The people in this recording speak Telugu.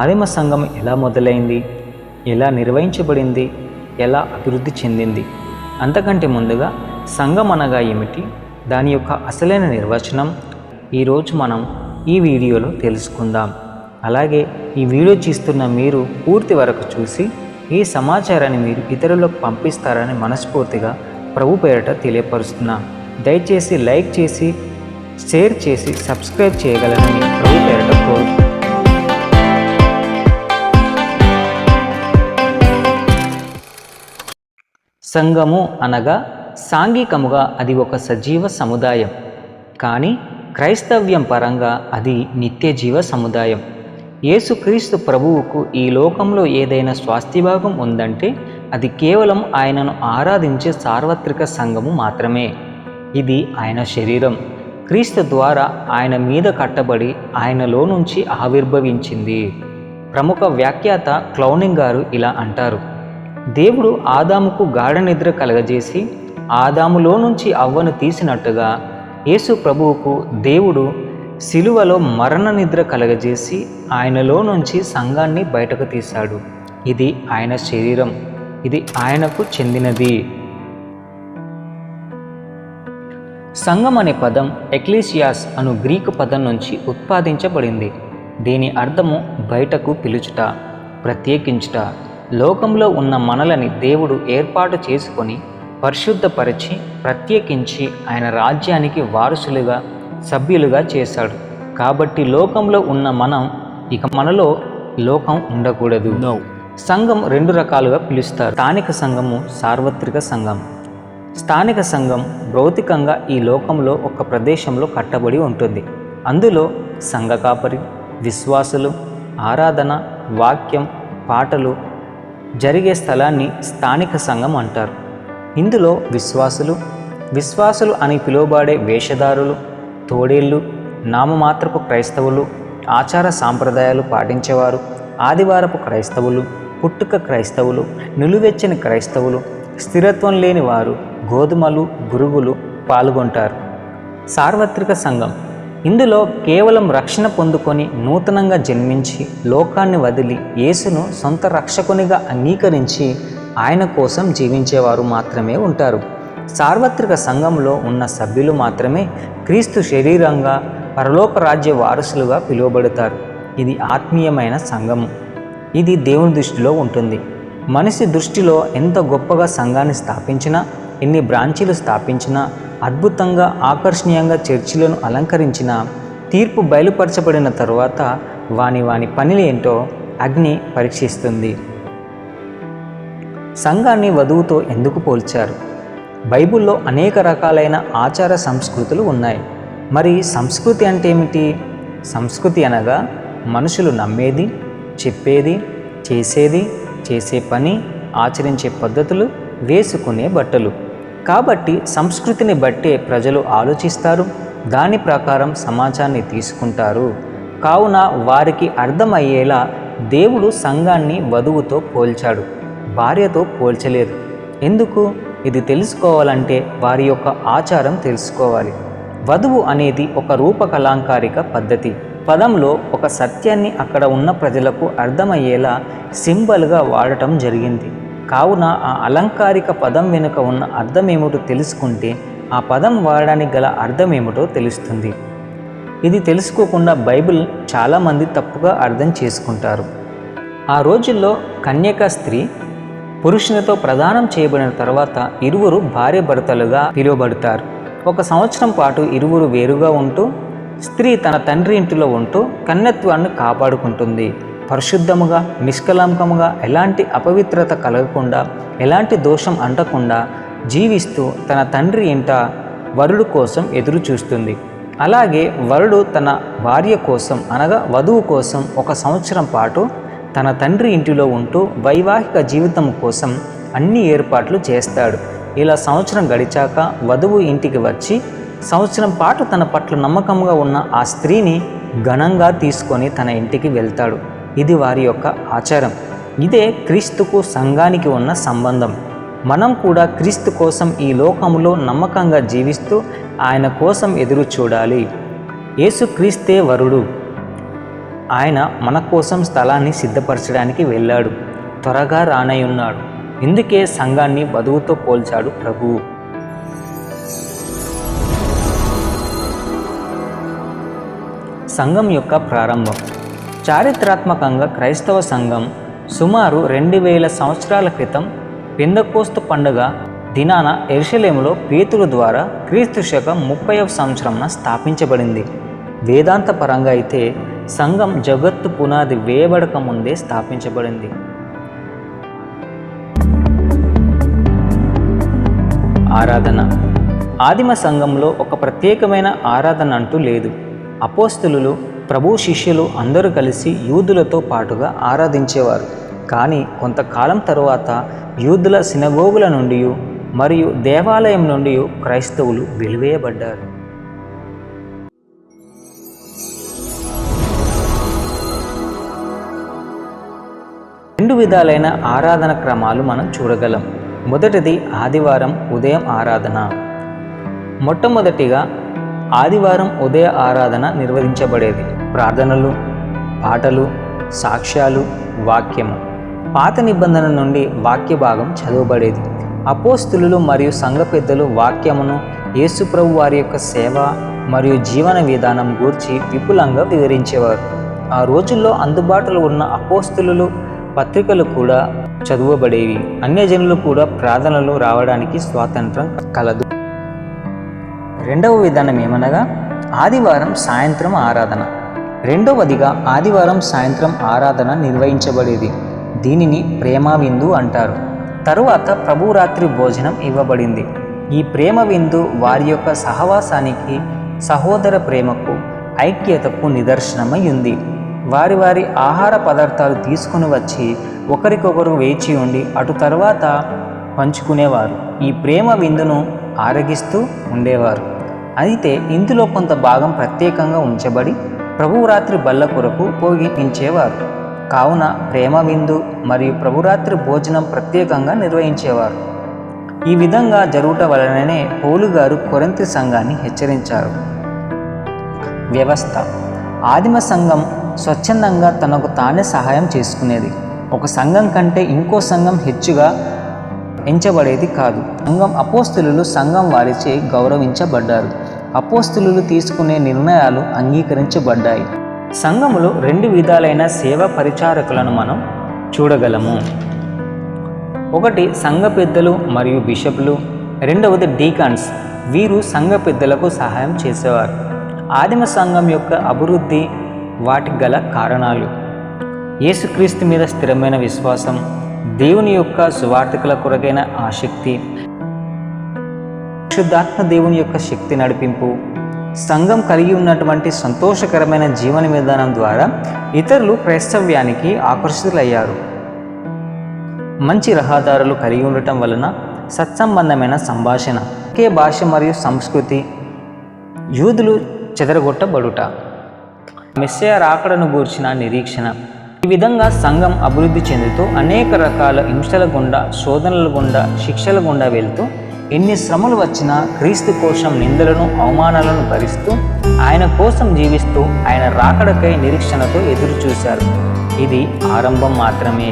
ఆదిమ సంఘం ఎలా మొదలైంది? ఎలా నిర్వహించబడింది? ఎలా అభివృద్ధి చెందింది? అంతకంటే ముందుగా సంఘం అనగా ఏమిటి? దాని యొక్క అసలైన నిర్వచనం. ఈరోజు మనం ఈ వీడియోలో తెలుసుకుందాం. అలాగే ఈ వీడియో చూస్తున్న మీరు పూర్తి వరకు చూసి ఈ సమాచారాన్ని మీరు ఇతరులకు పంపిస్తారని మనస్ఫూర్తిగా ప్రభు పేరట తెలియపరుస్తున్నాం. దయచేసి లైక్ చేసి షేర్ చేసి సబ్స్క్రైబ్ చేయగలరని సంఘము అనగా సాంఘికముగా అది ఒక సజీవ సముదాయం. కానీ క్రైస్తవ్యం పరంగా అది నిత్యజీవ సముదాయం. యేసుక్రీస్తు ప్రభువుకు ఈ లోకంలో ఏదైనా స్వాస్థ్యభాగం ఉందంటే అది కేవలం ఆయనను ఆరాధించే సార్వత్రిక సంఘము మాత్రమే. ఇది ఆయన శరీరం. క్రీస్తు ద్వారా ఆయన మీద కట్టబడి ఆయనలో నుంచి ఆవిర్భవించింది. ప్రముఖ వ్యాఖ్యాత క్లౌనింగ్ గారు ఇలా అంటారు. దేవుడు ఆదాముకు గాఢ నిద్ర కలగజేసి ఆదాములో నుంచి అవ్వను తీసినట్టుగా యేసు ప్రభువుకు దేవుడు శిలువలో మరణ నిద్ర కలగజేసి ఆయనలో నుంచి సంఘాన్ని బయటకు తీశాడు. ఇది ఆయన శరీరం. ఇది ఆయనకు చెందినది. సంఘం అనే పదం ఎక్లీసియాస్ అను గ్రీకు పదం నుంచి ఉత్పాదించబడింది. దీని అర్థము బయటకు పిలుచుట ప్రత్యేకించుట. లోకంలో ఉన్న మనలని దేవుడు ఏర్పాటు చేసుకొని పరిశుద్ధపరిచి ప్రత్యేకించి ఆయన రాజ్యానికి వారసులుగా సభ్యులుగా చేశాడు. కాబట్టి లోకంలో ఉన్న మనం ఇక మనలో లోకం ఉండకూడదు. సంఘం రెండు రకాలుగా పిలుస్తారు. స్థానిక సంఘము సార్వత్రిక సంఘం. స్థానిక సంఘం భౌతికంగా ఈ లోకంలో ఒక ప్రదేశంలో కట్టబడి ఉంటుంది. అందులో సంఘ కాపరి విశ్వాసులు ఆరాధన వాక్యం పాటలు జరిగే స్థలాన్ని స్థానిక సంఘం అంటారు. ఇందులో విశ్వాసులు విశ్వాసులు అని పిలువబడే వేషధారులు తోడేళ్ళు నామమాత్రపు క్రైస్తవులు ఆచార సాంప్రదాయాలు పాటించేవారు ఆదివారపు క్రైస్తవులు పుట్టుక క్రైస్తవులు నిలువెచ్చని క్రైస్తవులు స్థిరత్వం లేని వారు గోధుమలు గురుగులు పాల్గొంటారు. సార్వత్రిక సంఘం ఇందులో కేవలం రక్షణ పొందుకొని నూతనంగా జన్మించి లోకాన్ని వదిలి యేసును సొంత రక్షకునిగా అంగీకరించి ఆయన కోసం జీవించేవారు మాత్రమే ఉంటారు. సార్వత్రిక సంఘంలో ఉన్న సభ్యులు మాత్రమే క్రీస్తు శరీరంగా పరలోక రాజ్య వారసులుగా పిలువబడతారు. ఇది ఆత్మీయమైన సంఘము. ఇది దేవుని దృష్టిలో ఉంటుంది. మనిషి దృష్టిలో ఎంత గొప్పగా సంఘాన్ని స్థాపించినా ఎన్ని బ్రాంచీలు స్థాపించినా అద్భుతంగా ఆకర్షణీయంగా చర్చిలను అలంకరించిన తీర్పు బయలుపరచబడిన తరువాత వాని వాని పనులు ఏంటో అగ్ని పరీక్షిస్తుంది. సంఘాన్ని వధువుతో ఎందుకు పోల్చారు? బైబిల్లో అనేక రకాలైన ఆచార సంస్కృతులు ఉన్నాయి. మరి సంస్కృతి అంటే ఏమిటి? సంస్కృతి అనగా మనుషులు నమ్మేది చెప్పేది చేసేది చేసే పని ఆచరించే పద్ధతులు వేసుకునే బట్టలు. కాబట్టి సంస్కృతిని బట్టే ప్రజలు ఆలోచిస్తారు. దాని ప్రకారం సమాజాన్ని తీసుకుంటారు. కావున వారికి అర్థమయ్యేలా దేవుడు సంఘాన్ని వధువుతో పోల్చాడు. భార్యతో పోల్చలేదు. ఎందుకు? ఇది తెలుసుకోవాలంటే వారి యొక్క ఆచారం తెలుసుకోవాలి. వధువు అనేది ఒక రూపకలాంకారిక పద్ధతి. పదంలో ఒక సత్యాన్ని అక్కడ ఉన్న ప్రజలకు అర్థమయ్యేలా సింబల్గా వాడటం జరిగింది. కావున ఆ అలంకారిక పదం వెనుక ఉన్న అర్థం ఏమిటో తెలుసుకుంటే ఆ పదం వాడడానికి గల అర్థం ఏమిటో తెలుస్తుంది. ఇది తెలుసుకోకుండా బైబిల్ చాలామంది తప్పుగా అర్థం చేసుకుంటారు. ఆ రోజుల్లో కన్యక స్త్రీ పురుషునితో ప్రదానం చేయబడిన తర్వాత ఇరువురు భార్య భర్తలుగా పిలువబడతారు. ఒక సంవత్సరం పాటు ఇరువురు వేరుగా ఉంటూ స్త్రీ తన తండ్రి ఇంటిలో ఉంటూ కన్యత్వాన్ని కాపాడుకుంటుంది. పరిశుద్ధముగా నిష్కలంకముగా ఎలాంటి అపవిత్రత కలగకుండా ఎలాంటి దోషం అంటకుండా జీవిస్తూ తన తండ్రి ఇంట వరుడు కోసం ఎదురు చూస్తుంది అలాగే వరుడు తన భార్య కోసం అనగా వధువు కోసం ఒక సంవత్సరం పాటు తన తండ్రి ఇంటిలో ఉంటూ వైవాహిక జీవితం కోసం అన్ని ఏర్పాట్లు చేస్తాడు. ఇలా సంవత్సరం గడిచాక వధువు ఇంటికి వచ్చి సంవత్సరం పాటు తన పట్ల నమ్మకంగా ఉన్న ఆ స్త్రీని ఘనంగా తీసుకొని తన ఇంటికి వెళ్తాడు. ఇది వారి యొక్క ఆచారం. ఇదే క్రీస్తుకు సంఘానికి ఉన్న సంబంధం. మనం కూడా క్రీస్తు కోసం ఈ లోకంలో నమ్మకంగా జీవిస్తూ ఆయన కోసం ఎదురు చూడాలి. యేసుక్రీస్తే వరుడు. ఆయన మన కోసం స్థలాన్ని సిద్ధపరచడానికి వెళ్ళాడు. త్వరగా రానయ్యున్నాడు. ఇందుకే సంఘాన్ని బదువుతో పోల్చాడు ప్రభువు సంఘం యొక్క ప్రారంభం. చారిత్రాత్మకంగా క్రైస్తవ సంఘం సుమారు రెండు వేల సంవత్సరాల క్రితం పెందకోస్తు పండుగ దినాన ఎరుషలేములో పేతురు ద్వారా క్రీస్తు శకం ముప్పైవ సంవత్సరంన స్థాపించబడింది. వేదాంత పరంగా అయితే సంఘం జగత్తు పునాది వేయబడక ముందే స్థాపించబడింది. ఆరాధన. ఆదిమ సంఘంలో ఒక ప్రత్యేకమైన ఆరాధన అంటూ లేదు. అపోస్తులు ప్రభు శిష్యులు అందరూ కలిసి యూదులతో పాటుగా ఆరాధించేవారు. కానీ కొంతకాలం తరువాత యూదుల సినగోగుల నుండి మరియు దేవాలయం నుండి క్రైస్తవులు వెలివేయబడ్డారు. రెండు విధాలైన ఆరాధన క్రమాలు మనం చూడగలం. మొదటిది ఆదివారం ఉదయం ఆరాధన. మొట్టమొదటిగా ఆదివారం ఉదయ ఆరాధన నిర్వహించబడేది. ప్రార్థనలు పాటలు సాక్ష్యాలు వాక్యము. పాత నిబంధన నుండి వాక్య భాగం చదవబడేది. అపోస్తులు మరియు సంఘ పెద్దలు వాక్యమును యేసుప్రభు వారి యొక్క సేవ మరియు జీవన విధానం గూర్చి విపులంగా వివరించేవారు. ఆ రోజుల్లో అందుబాటులో ఉన్న అపోస్తులు పత్రికలు కూడా చదువబడేవి. అన్యజనులు కూడా ప్రార్థనలు రావడానికి స్వాతంత్రం కలదు. రెండవ విధానం ఏమనగా ఆదివారం సాయంత్రం ఆరాధన. రెండవదిగా ఆదివారం సాయంత్రం ఆరాధన నిర్వహించబడేది. దీనిని ప్రేమ విందు అంటారు. తరువాత ప్రభురాత్రి భోజనం ఇవ్వబడింది. ఈ ప్రేమ విందు వారి యొక్క సహవాసానికి సహోదర ప్రేమకు ఐక్యతకు నిదర్శనమై ఉంది వారి వారి ఆహార పదార్థాలు తీసుకుని వచ్చి ఒకరికొకరు వేచి ఉండి అటు తర్వాత పంచుకునేవారు. ఈ ప్రేమ విందును ఆరగిస్తూ ఉండేవారు. అయితే ఇందులో కొంత భాగం ప్రత్యేకంగా ఉంచబడి ప్రభురాత్రి బల్ల కొరకు ఉపయోగించేవారు. కావున ప్రేమ విందు మరియు ప్రభురాత్రి భోజనం ప్రత్యేకంగా నిర్వహించేవారు. ఈ విధంగా జరుగుట వలననే పౌలు గారు కొరంతి సంఘాన్ని హెచ్చరించారు. వ్యవస్థ. ఆదిమ సంఘం స్వచ్ఛందంగా తనకు తానే సహాయం చేసుకునేది. ఒక సంఘం కంటే ఇంకో సంఘం హెచ్చుగా ఎంచబడేది కాదు. సంఘం అపోస్తులు సంఘం వారిచే గౌరవించబడ్డారు. అపోస్తులు తీసుకునే నిర్ణయాలు అంగీకరించబడ్డాయి. సంఘములో రెండు విధాలైన సేవ పరిచారకులను మనం చూడగలము. ఒకటి సంఘ పెద్దలు మరియు బిషప్లు రెండవది డీకాన్స్. వీరు సంఘ పెద్దలకు సహాయం చేసేవారు. ఆదిమ సంఘం యొక్క అభివృద్ధి వాటికి గల కారణాలు. యేసుక్రీస్తు మీద స్థిరమైన విశ్వాసం దేవుని యొక్క సువార్థికుల కొరకైన ఆసక్తి పరిశుద్ధాత్మ దేవుని యొక్క శక్తి నడిపింపు సంఘం కలిగి ఉన్నటువంటి సంతోషకరమైన జీవన విధానం ద్వారా ఇతరులు క్రైస్తవ్యానికి ఆకర్షితులయ్యారు. మంచి రహదారులు కలిగి ఉండటం వలన సత్సంబంధమైన సంభాషణ ఒకే భాష మరియు సంస్కృతి యూదులు చెదరగొట్టబడుట మెస్సయ రాకడను గూర్చిన నిరీక్షణ. ఈ విధంగా సంఘం అభివృద్ధి చెందుతూ అనేక రకాల హింసల గుండా శోధనల గుండా శిక్షల గుండా వెళ్తూ ఎన్ని శ్రమలు వచ్చినా క్రీస్తు కోసం నిందలను అవమానాలను భరిస్తూ ఆయన కోసం జీవిస్తూ ఆయన రాకడకై నిరీక్షణతో ఎదురు చూశారు ఇది ఆరంభం మాత్రమే.